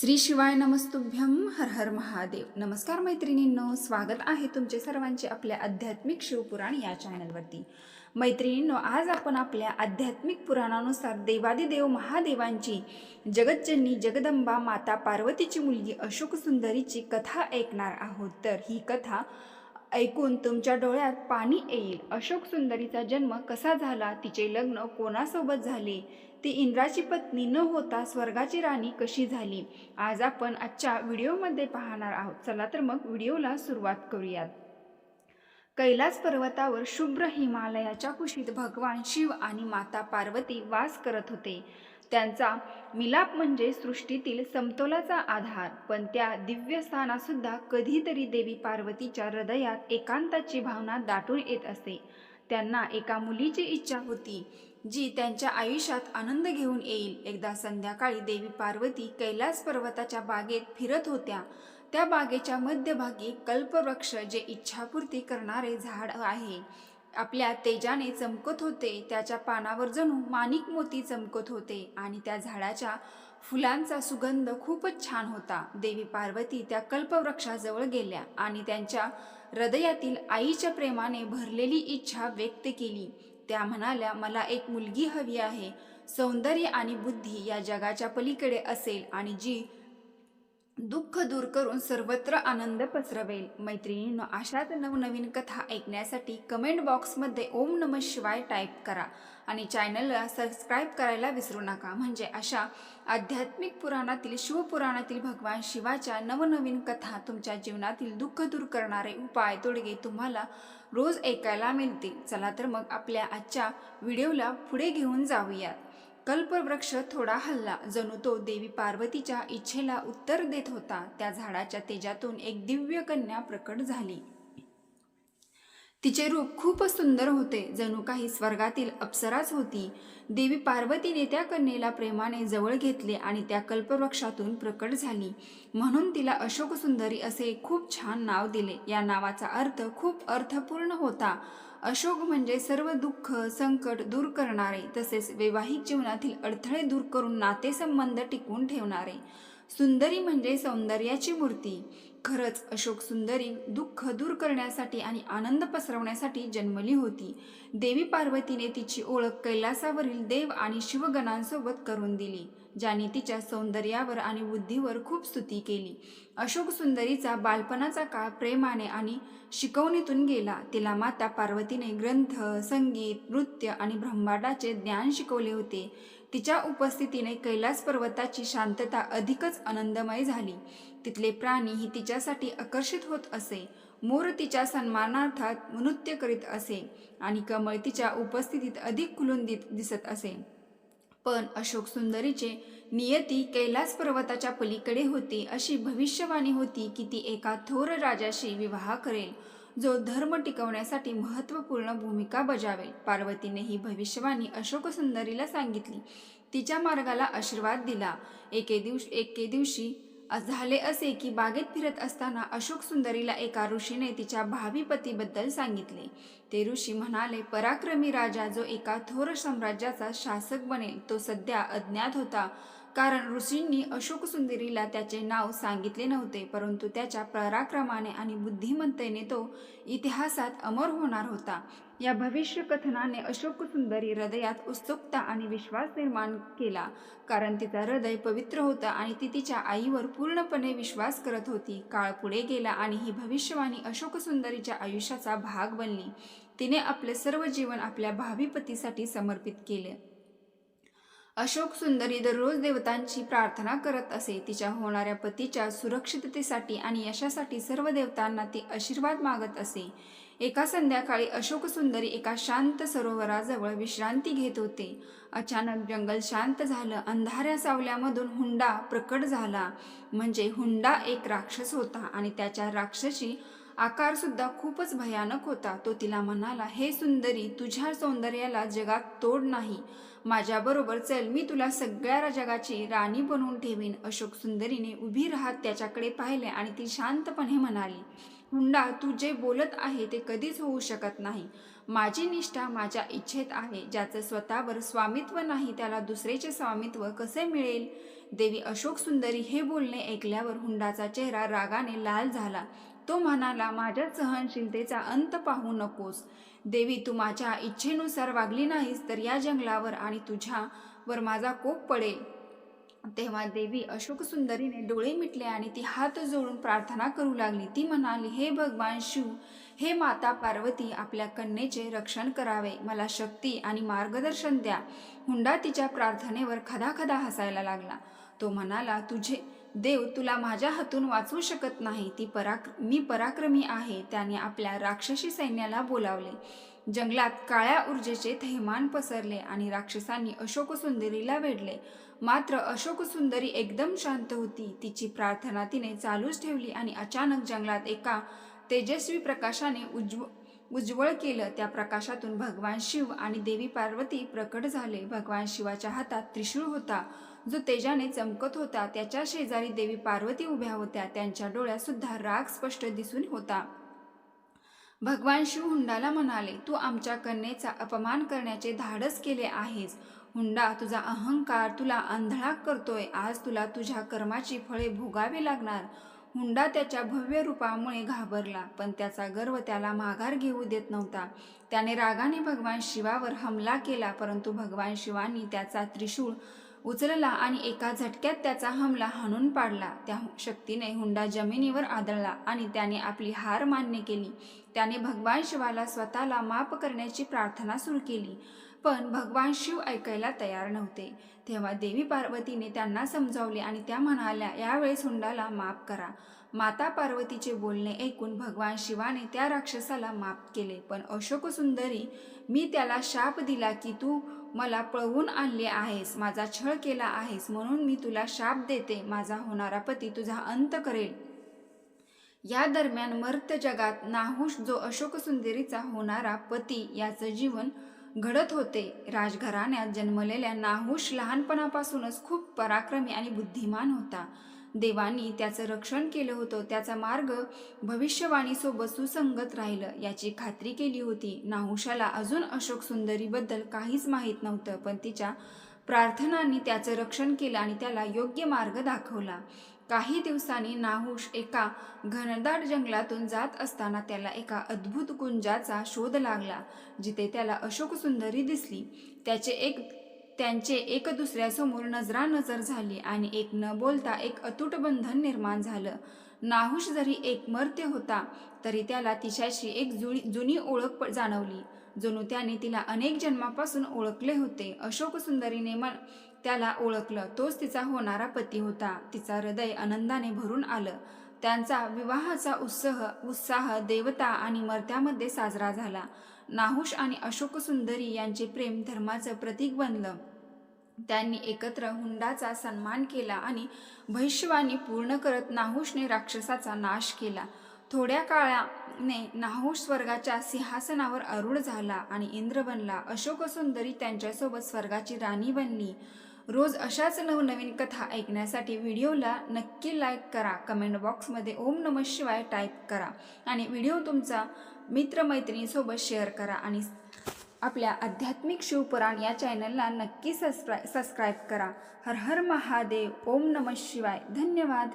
श्री शिवाय नमस्तुभ्यम हर हर महादेव. नमस्कार मैत्रिणींनो स्वागत आहे तुमचे सर्वांचे आपल्या आध्यात्मिक शिवपुराण या चॅनलवरती. मैत्रिणींनो आज आपण आपल्या आध्यात्मिक पुराणानुसार देवादिदेव महादेवांची जगज्जननी जगदंबा माता पार्वतीची मुलगी अशोक सुंदरीची कथा ऐकणार आहोत. तर ही कथा ऐकून तुमच्या डोळ्यात पाणी येईल. अशोक सुंदरीचा जन्म कसा झाला? तिचे लग्न कोणासोबत झाले? ती इंद्राची पत्नी न होता स्वर्गाची राणी कशी झाली? आज आपण आजच्या व्हिडिओमध्ये पाहणार आहोत. चला तर मग व्हिडिओला सुरुवात करूयात. कैलास पर्वतावर शुभ्र हिमालयाच्या कुशीत भगवान शिव आणि माता पार्वती वास करत होते. त्यांचा मिलाप म्हणजे सृष्टीतील समतोलाचा आधार. पण त्या दिव्य स्थानासुद्धा कधीतरी देवी पार्वतीच्या हृदयात एकांताची भावना दाटून येत असे. त्यांना एका मुलीची इच्छा होती. जी त्यांच्या आयुष्यात आनंद घेऊन येईल. एकदा संध्याकाळी देवी पार्वती कैलास पर्वताच्या बागेत फिरत होत्या. त्या बागेच्या मध्यभागी कल्पवृक्ष जे इच्छापूर्ती करणारे झाड आहे. आपल्या तेजाने चमकत होते. त्याच्या पानावर जणू माणिक मोती चमकत होते आणि त्या झाडाच्या फुलांचा सुगंध खूपच छान होता. देवी पार्वती त्या कल्पवृक्षाजवळ गेल्या आणि त्यांच्या हृदयातील आईच्या प्रेमाने भरलेली इच्छा व्यक्त केली. त्या म्हणाल्या मला एक मुलगी हवी आहे. सौंदर्य आणि बुद्धी या जगाच्या पलीकडे असेल आणि जी दुःख दूर करून सर्वत्र आनंद पसरवेल. मैत्रिणींनो अशाच नवनवीन कथा ऐकण्यासाठी कमेंट बॉक्समध्ये ओम नम शिवाय टाईप करा आणि चॅनलला सबस्क्राईब करायला विसरू नका. म्हणजे अशा आध्यात्मिक पुराणातील शिवपुराणातील भगवान शिवाच्या नवनवीन कथा तुमच्या जीवनातील दुःख दूर करणारे उपाय तोडगे तुम्हाला रोज ऐकायला मिळतील. चला तर मग आपल्या आजच्या व्हिडिओला पुढे घेऊन जाऊयात. कल्पवृक्ष थोडा हल्ला. जणू तो देवी पार्वतीच्या इच्छेला उत्तर देत होता. त्या झाडाच्या तेजातून एक दिव्य कन्या प्रकट झाली. तिचे रूप खूप सुंदर होते. जणू काही स्वर्गातील अप्सराच होती. देवी पार्वतीने त्या कन्येला प्रेमाने जवळ घेतले आणि त्या कल्पवृक्षातून प्रकट झाली. म्हणून तिला अशोक सुंदरी असे खूप छान नाव दिले. या नावाचा अर्थ खूप अर्थपूर्ण होता. अशोक म्हणजे सर्व दुःख संकट दूर करणारे तसेच वैवाहिक जीवनातील अडथळे दूर करून नातेसंबंध टिकवून ठेवणारे. सुंदरी म्हणजे सौंदर्याची मूर्ती. खरंच अशोक सुंदरी दुःख दूर करण्यासाठी आणि आनंद पसरवण्यासाठी जन्मली होती. देवी पार्वतीने तिची ओळख कैलासावरील देव आणि शिवगणांसोबत करून दिली ज्यांनी तिच्या सौंदर्यावर आणि बुद्धीवर खूप स्तुती केली. अशोक सुंदरीचा बालपणाचा काळ प्रेमाने आणि शिकवणीतून गेला. तिला माता पार्वतीने ग्रंथ संगीत नृत्य आणि ब्रह्मांडाचे ज्ञान शिकवले होते. तिच्या उपस्थितीने कैलास पर्वताची शांतता अधिकच आनंदमय झाली. तिथले प्राणीही तिच्यासाठी आकर्षित होत असे. मोर तिच्या सन्मानार्थात नृत्य करीत असे आणि कमळ तिच्या उपस्थितीत अधिक खुलून दिसत असे. पण अशोक सुंदरीचे नियती कैलास पर्वताच्या पलीकडे होती अशी भविष्यवाणी होती की ती एका थोर राजाशी विवाह करेल. जो धर्म टिकवण्यासाठी महत्त्वपूर्ण भूमिका बजावेल. पार्वतीने ही भविष्यवाणी अशोक सुंदरीला सांगितली. तिच्या मार्गाला आशीर्वाद दिला. एके दिवशी एके दिवशी झाले असे की बागेत फिरत असताना अशोक सुंदरीला एका ऋषीने तिच्या भावी पतीबद्दल सांगितले. ते ऋषी म्हणाले पराक्रमी राजा जो एका थोर साम्राज्याचा शासक बनेल तो सध्या अज्ञात होता. कारण ऋषींनी अशोक सुंदरीला त्याचे नाव सांगितले नव्हते परंतु त्याच्या पराक्रमाने आणि बुद्धिमत्तेने तो इतिहासात अमर होणार होता. या भविष्य कथनाने अशोक सुंदरी हृदयात उत्सुकता आणि विश्वास निर्माण केला कारण तिचा हृदय पवित्र होता आणि ती तिच्या आईवर पूर्णपणे विश्वास करत होती. काळ पुढे गेला आणि ही भविष्यवाणी अशोक सुंदरीच्या आयुष्याचा भाग बनली. तिने आपले सर्व जीवन आपल्या भावी पतीसाठी समर्पित केले. अशोक सुंदरी दररोज देवतांची प्रार्थना करत असे. तिच्या होणाऱ्या पतीच्या सुरक्षिततेसाठी आणि यशासाठी सर्व देवतांना ती आशीर्वाद मागत असे. एका संध्याकाळी अशोक सुंदरी एका शांत सरोवराजवळ विश्रांती घेत होते. अचानक जंगल शांत झालं. अंधाऱ्या सावल्यामधून हुंडा प्रकट झाला. म्हणजे हुंडा एक राक्षस होता आणि त्याच्या राक्षसी आकारसुद्धा खूपच भयानक होता. तो तिला म्हणाला हे सुंदरी तुझ्या सौंदर्याला जगात तोड नाही. माझ्याबरोबर चल मी तुला सगळ्या जगाची राणी बनवून ठेवीन. अशोक सुंदरीने उभी राहत त्याच्याकडे पाहिले आणि ती शांतपणे म्हणाली हुंडा तू जे बोलत आहे ते कधीच होऊ शकत नाही. माझी निष्ठा माझ्या इच्छेत आहे ज्याचं स्वतःवर स्वामित्व नाही त्याला दुसरेचे स्वामित्व कसे मिळेल? देवी अशोक सुंदरी हे बोलणे ऐकल्यावर हुंडाचा चेहरा रागाने लाल झाला. तो म्हणाला माझ्या सहनशीलतेचा अंत पाहू नकोस. देवी तू माझ्या इच्छेनुसार वागली नाहीस तर या जंगलावर आणि तुझ्यावर माझा कोप पडेल. तेव्हा देवी अशोक सुंदरीने डोळे मिटले आणि ती हात जोडून प्रार्थना करू लागली. ती म्हणाली हे भगवान शिव हे माता पार्वती आपल्या कन्येचे रक्षण करावे. मला शक्ती आणि मार्गदर्शन द्या. हुंडा तिच्या प्रार्थनेवर खदाखदा हसायला लागला. तो म्हणाला तुझे देव तुला माझ्या हातून वाचवू शकत नाही ती पराक मी पराक्रमी आहे त्याने आपल्या राक्षसी सैन्याला बोलावले. जंगलात काळ्या ऊर्जेचे थैमान पसरले आणि राक्षसांनी अशोक सुंदरीला वेढले. मात्र अशोक सुंदरी एकदम शांत होती. तिची प्रार्थना तिने चालूच ठेवली आणि अचानक जंगलात एका तेजस्वी प्रकाशाने उज्ज्व उज्ज्वल केलं. त्या प्रकाशातून भगवान शिव आणि देवी पार्वती प्रकट झाले. भगवान शिवाच्या हातात त्रिशूळ होता. जो तेजाने चमकत होता. त्याच्या शेजारी देवी पार्वती उभ्या होत्या. त्यांच्या डोळ्यात सुद्धा राग स्पष्ट दिसून होता. भगवान शिव हुंडाला म्हणाले तू आमच्या कन्येचा अपमान करण्याचे धाडस केले आहेस. हुंडा तुझा अहंकार तुला आंधळा करतोय. आज तुला तुझ्या कर्माची फळे भोगावी लागणार. हुंडा त्याच्या भव्य रूपामुळे घाबरला पण त्याचा गर्व त्याला माघार घेऊ देत नव्हता. त्याने रागाने भगवान शिवावर हमला केला परंतु भगवान शिवानी त्याचा त्रिशूळ उचलला आणि एका झटक्यात त्याचा हमला हाणून पाडला. त्या शक्तीने हुंडा जमिनीवर आदळला आणि त्याने आपली हार मान्य केली. त्याने भगवान शिवाला स्वतःला माप करण्याची प्रार्थना सुरू केली. पण भगवान शिव ऐकायला तयार नव्हते. तेव्हा देवी पार्वतीने त्यांना समजावले आणि त्या म्हणाल्या यावेळेस हुंडाला माफ करा. माता पार्वतीचे बोलणे ऐकून भगवान शिवाने त्या राक्षसाला माफ केले. पण अशोक सुंदरी मी त्याला शाप दिला की तू मला पळवून आणले आहेस माझा छळ केला आहेस म्हणून मी तुला शाप देते. माझा होणारा पती तुझा अंत करेल. या दरम्यान मर्त जगात नाहुष जो अशोक सुंदरीचा होणारा पती याचं जीवन घडत होते. राजघराण्यात जन्मलेल्या नाहुष लहानपणापासूनच खूप पराक्रमी आणि बुद्धिमान होता. देवांनी त्याचं रक्षण केलं होतं. त्याचा मार्ग भविष्यवाणीसोबत सुसंगत राहिलं. याची खात्री केली होती. नाहुशाला अजून अशोक सुंदरीबद्दल काहीच माहीत नव्हतं पण तिच्या प्रार्थनांनी त्याचं रक्षण केलं आणि त्याला योग्य मार्ग दाखवला. काही दिवसांनी नाहुश एका घनदाट जंगलातून जात असताना त्याला एका अद्भुत कुंजाचा शोध लागला जिथे त्याला अशोक सुंदरी दिसली. त्याचे एक त्यांचे एक दुसऱ्यासमोर नजरानजर झाली आणि एक न बोलता एक अतूट बंधन निर्माण झालं. नाहुष जरी एक मर्त्य होता तरी त्याला तिच्याशी एक जुनी जुनी ओळख प- जाणवली. जणू त्याने तिला अनेक जन्मापासून ओळखले होते. अशोक सुंदरीने मन त्याला ओळखलं. तोच तिचा होणारा पती होता. तिचा हृदय आनंदाने भरून आलं. त्यांचा विवाहाचा उत्साह उत्साह देवता आणि मर्त्यामध्ये साजरा झाला. नाहुष आणि अशोक सुंदरी यांचे प्रेम धर्माचं प्रतीक बनलं. त्यांनी एकत्र हुंडाचा सन्मान केला आणि भविष्यवाणी पूर्ण करत नाहुषने राक्षसाचा नाश केला. थोड्या काळाने नाहुष स्वर्गाच्या सिंहासनावर अरुढ झाला आणि इंद्र बनला. अशोक सुंदरी त्यांच्यासोबत स्वर्गाची राणी बनली. रोज अशाच नवनवीन कथा ऐकण्यासाठी व्हिडिओला नक्की लाईक करा. कमेंट बॉक्समध्ये ओम नम शिवाय टाईप करा आणि व्हिडिओ तुमचा मित्रमैत्रिणीसोबत शेअर करा आणि आपल्या आध्यात्मिक शिवपुराण या चॅनलला नक्की सबस्क्राय सबस्क्राईब करा. हर हर महादेव. ओम नम शिवाय. धन्यवाद.